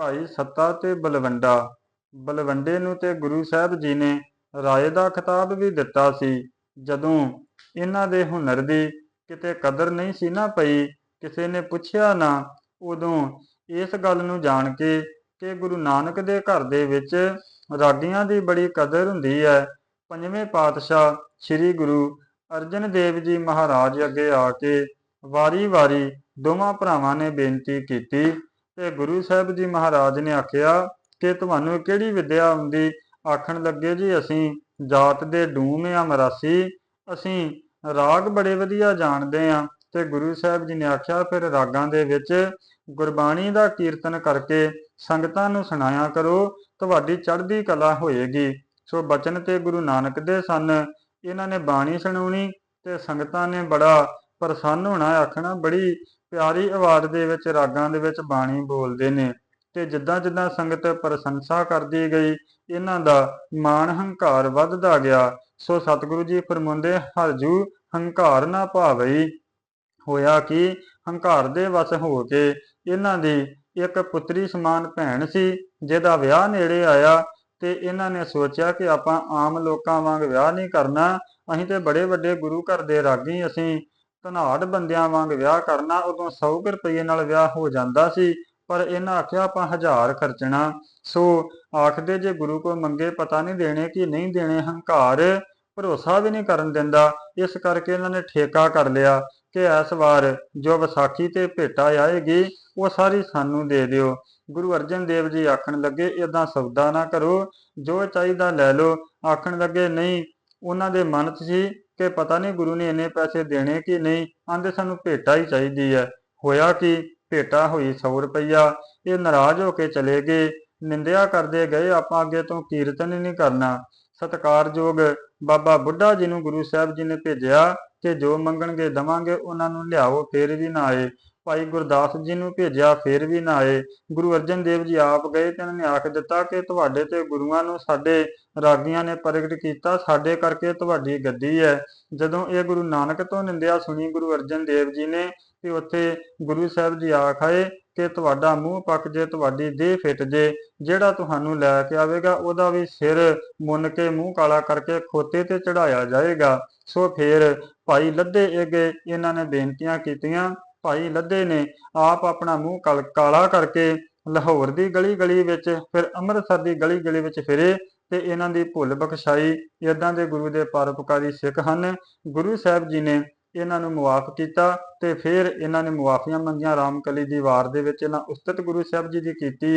ਭਾਈ ਸੱਤਾ ਤੇ ਬਲਵੰਡਾ। ਬਲਵੰਡੇ ਨੂੰ ਤੇ ਗੁਰੂ ਸਾਹਿਬ ਜੀ ਨੇ ਰਾਏ ਦਾ ਖਿਤਾਬ ਵੀ ਦਿੱਤਾ ਸੀ। ਜਦੋਂ ਇਹਨਾਂ ਦੇ ਹੁਨਰ ਦੀ ਕਿਤੇ ਕਦਰ ਨਹੀਂ ਸੀ ਨਾ ਪਈ, ਕਿਸੇ ਨੇ ਪੁੱਛਿਆ ਨਾ, ਉਦੋਂ ਇਸ ਗੱਲ ਨੂੰ ਜਾਣ ਕੇ ਕਿ ਗੁਰੂ ਨਾਨਕ ਦੇ ਘਰ ਦੇ ਵਿੱਚ ਰਾਗੀਆਂ ਦੀ ਬੜੀ ਕਦਰ ਹੁੰਦੀ ਹੈ। ਪੰਜਵੇਂ ਪਾਤਸ਼ਾਹ ਸ੍ਰੀ ਗੁਰੂ ਅਰਜਨ ਦੇਵ ਜੀ ਮਹਾਰਾਜ ਅੱਗੇ ਆ ਕੇ ਵਾਰੀ-ਵਾਰੀ ਦੋਵਾਂ ਭਰਾਵਾਂ ਨੇ ਬੇਨਤੀ ਕੀਤੀ ਤੇ ਗੁਰੂ ਸਾਹਿਬ ਜੀ ਮਹਾਰਾਜ ਨੇ ਆਖਿਆ ਕਿ ਤੁਹਾਨੂੰ ਕਿਹੜੀ ਵਿੱਦਿਆ ਆਉਂਦੀ ਆਖਣ ਲੱਗੇ ਜੀ, ਅਸੀਂ ਜਾਤ ਦੇ ਡੂਮ ਆ, ਮਰਾਸੀ। ਅਸੀਂ ਰਾਗ ਬੜੇ ਵਧੀਆ ਜਾਣਦੇ ਆ। ਤੇ ਗੁਰੂ ਸਾਹਿਬ ਜੀ ਨੇ ਆਖਿਆ, ਫਿਰ ਰਾਗਾਂ ਦੇ ਵਿੱਚ ਗੁਰਬਾਣੀ ਦਾ ਕੀਰਤਨ ਕਰਕੇ ਸੰਗਤਾਂ ਨੂੰ ਸੁਣਾਇਆ ਕਰੋ, ਤੁਹਾਡੀ ਚੜ੍ਹਦੀ ਕਲਾ ਹੋਏਗੀ। ਸੋ ਬਚਨ ਤੇ ਗੁਰੂ ਨਾਨਕ ਦੇ ਸਨ। ਇਹਨਾਂ ਨੇ ਬਾਣੀ ਸੁਣਾਉਣੀ ਤੇ ਸੰਗਤਾਂ ਨੇ ਬੜਾ ਪ੍ਰਸੰਨ ਹੋਣਾ ਆਖਣਾ ਬੜੀ ਪਿਆਰੀ ਆਵਾਜ਼ ਦੇ ਵਿੱਚ, ਰਾਗਾਂ ਦੇ ਵਿੱਚ ਬਾਣੀ ਬੋਲਦੇ ਨੇ ਤੇ ਜਿੱਦਾਂ ਜਿੱਦਾਂ ਸੰਗਤ ਪ੍ਰਸ਼ੰਸਾ ਕਰਦੀ ਗਈ, ਇਹਨਾਂ ਦਾ ਮਾਣ ਹੰਕਾਰ ਵੱਧਦਾ ਗਿਆ। ਸੋ ਸਤਿਗੁਰੂ ਜੀ ਫਰਮਾਉਂਦੇ ਹਰਜੂ ਹੰਕਾਰ ਨਾ ਭਾਵਈ। ਹੋਇਆ ਕਿ? ਹੰਕਾਰ ਦੇ ਵਸ ਹੋ ਕੇ ਇਹਨਾਂ ਦੀ ਇੱਕ ਪੁੱਤਰੀ ਸਮਾਨ ਭੈਣ ਸੀ, ਜਿਹਦਾ ਵਿਆਹ ਨੇੜੇ ਆਇਆ ਤੇ ਇਹਨਾਂ ਨੇ ਸੋਚਿਆ ਕਿ ਆਪਾਂ ਆਮ ਲੋਕਾਂ ਵਾਂਗ ਵਿਆਹ ਨਹੀਂ ਕਰਨਾ, ਅਸੀਂ ਤੇ ਬੜੇ ਵੱਡੇ ਗੁਰੂ ਘਰ ਦੇ ਰਾਗੀ ਅਸੀਂ। ਧਨਾੜ ਬੰਦਿਆਂ ਵਾਂਗ ਵਿਆਹ ਕਰਨਾ ਉਦੋਂ 100 ਰੁਪਏ ਨਾਲ ਵਿਆਹ ਹੋ ਜਾਂਦਾ ਸੀ, ਪਰ ਇਹਨਾਂ ਆਖਿਆ ਆਪਾਂ ਹਜ਼ਾਰ ਖਰਚਣਾ। ਸੋ ਆਖਦੇ ਜੇ ਗੁਰੂ ਕੋ ਮੰਗੇ ਪਤਾ ਨਹੀਂ ਦੇਣੇ ਕਿ ਨਹੀਂ ਦੇਣੇ, ਹੰਕਾਰ ਭਰੋਸਾ ਵੀ ਨਹੀਂ ਕਰਨ ਦਿੰਦਾ। ਇਸ ਕਰਕੇ ਇਹਨਾਂ ਨੇ ਠੇਕਾ ਕਰ ਲਿਆ ਕਿ ਇਸ ਵਾਰ ਜੋ ਵਿਸਾਖੀ ਤੇ ਭੇਟਾ ਆਏਗੀ, ਉਹ ਸਾਰੀ ਸਾਨੂੰ ਦੇ ਦਿਓ। ਗੁਰੂ ਅਰਜਨ ਦੇਵ ਜੀ ਆਖਣ ਲੱਗੇ ਇਦਾਂ ਸੌਦਾ ਨਾ ਕਰੋ, ਜੋ ਚਾਹੀਦਾ ਲੈ ਲਓ। ਆਖਣ ਲੱਗੇ, ਨਹੀਂ, ਉਹਨਾਂ ਦੇ ਮਨ 'ਚ ਸੀ ਕਿ ਪਤਾ ਨਹੀਂ ਗੁਰੂ ਨੇ ਇੰਨੇ ਪੈਸੇ ਦੇਣੇ ਕਿ ਨਹੀਂ ਆਂਦੇ ਸਾਨੂੰ ਭੇਟਾ ਹੀ ਚਾਹੀਦੀ ਹੈ। ਹੋਇਆ ਕਿ? ਭੇਟਾ ਹੋਈ 100 ਰੁਪਈਆ। ਇਹ ਨਾਰਾਜ਼ ਹੋ ਕੇ ਚਲੇ ਗਏ। ਨਿੰਦਿਆ ਕਰਦੇ ਗਏ, ਆਪਾਂ ਅੱਗੇ ਤੋਂ ਕੀਰਤਨ ਹੀ ਨਹੀਂ ਕਰਨਾ। ਸਤਕਾਰਯੋਗ ਬਾਬਾ ਬੁੱਢਾ ਜੀ ਨੂੰ ਗੁਰੂ ਸਾਹਿਬ ਜੀ ਨੇ ਭੇਜਿਆ ਕਿ ਜੋ ਮੰਗਣਗੇ ਦਵਾਂਗੇ, ਉਹਨਾਂ ਨੂੰ ਲਿਆਓ, ਫੇਰ ਵੀ ਨਾ ਆਏ। ਭਾਈ ਗੁਰਦਾਸ ਜੀ ਨੂੰ ਭੇਜਿਆ, ਫੇਰ ਵੀ ਨਾ ਆਏ। ਗੁਰੂ ਅਰਜਨ ਦੇਵ ਜੀ ਆਪ ਗਏ ਤੇ ਉਹਨਾਂ ਨੇ ਆਖ ਦਿੱਤਾ ਕਿ ਤੁਹਾਡੇ ਤੇ ਗੁਰੂਆਂ ਨੂੰ ਸਾਡੇ ਰਾਗੀਆਂ ਨੇ ਪ੍ਰਗਟ ਕੀਤਾ, ਸਾਡੇ ਕਰਕੇ ਤੁਹਾਡੀ ਗੱਦੀ ਹੈ ਜਦੋਂ ਇਹ ਗੁਰੂ ਨਾਨਕ ਤੋਂ ਨਿੰਦਿਆ ਸੁਣੀ, ਗੁਰੂ ਅਰਜਨ ਦੇਵ ਜੀ ਨੇ ਤੇ ਉੱਥੇ ਗੁਰੂ ਸਾਹਿਬ ਜੀ ਆਖ ਆਏ ਕਿ ਤੁਹਾਡਾ ਮੂੰਹ ਪੱਕ ਜੇ, ਤੁਹਾਡੀ ਦੇਹ ਫਿੱਟ ਜੇ, ਜਿਹੜਾ ਤੁਹਾਨੂੰ ਲੈ ਕੇ ਆਵੇਗਾ, ਉਹਦਾ ਵੀ ਸਿਰ ਮੁੰਨ ਕੇ ਮੂੰਹ ਕਾਲਾ ਕਰਕੇ ਖੋਤੇ ਤੇ ਚੜਾਇਆ ਜਾਏਗਾ। ਸੋ ਫੇਰ ਭਾਈ ਲੱਦੇ ਅਗੇ ਇਹਨਾਂ ਨੇ ਬੇਨਤੀਆਂ ਕੀਤੀਆਂ ਭਾਈ ਲੱਦੇ ਨੇ ਆਪ ਆਪਣਾ ਮੂੰਹ ਕਲ- ਕਾਲਾ ਕਰਕੇ ਲਾਹੌਰ ਦੀ ਗਲੀ ਗਲੀ ਵਿੱਚ, ਫਿਰ ਅੰਮ੍ਰਿਤਸਰ ਦੀ ਗਲੀ ਗਲੀ ਵਿੱਚ ਫਿਰੇ ਤੇ ਇਹਨਾਂ ਦੀ ਭੁੱਲ ਬਖਸ਼ਾਈ। ਇਦਾਂ ਦੇ ਗੁਰੂ ਦੇ ਪਰਉਪਕਾਰੀ ਸਿੱਖ ਹਨ। ਗੁਰੂ ਸਾਹਿਬ ਜੀ ਨੇ ਇਹਨਾਂ ਨੂੰ ਮੁਆਫ ਕੀਤਾ ਤੇ ਫਿਰ ਇਹਨਾਂ ਨੇ ਮੁਆਫੀਆਂ ਮੰਗੀਆਂ ਰਾਮਕਲੀ ਦੀ ਵਾਰ ਦੇ ਵਿੱਚ। ਇਹਨਾਂ ਉਸਤਤ ਗੁਰੂ ਸਾਹਿਬ ਜੀ ਦੀ ਕੀਤੀ।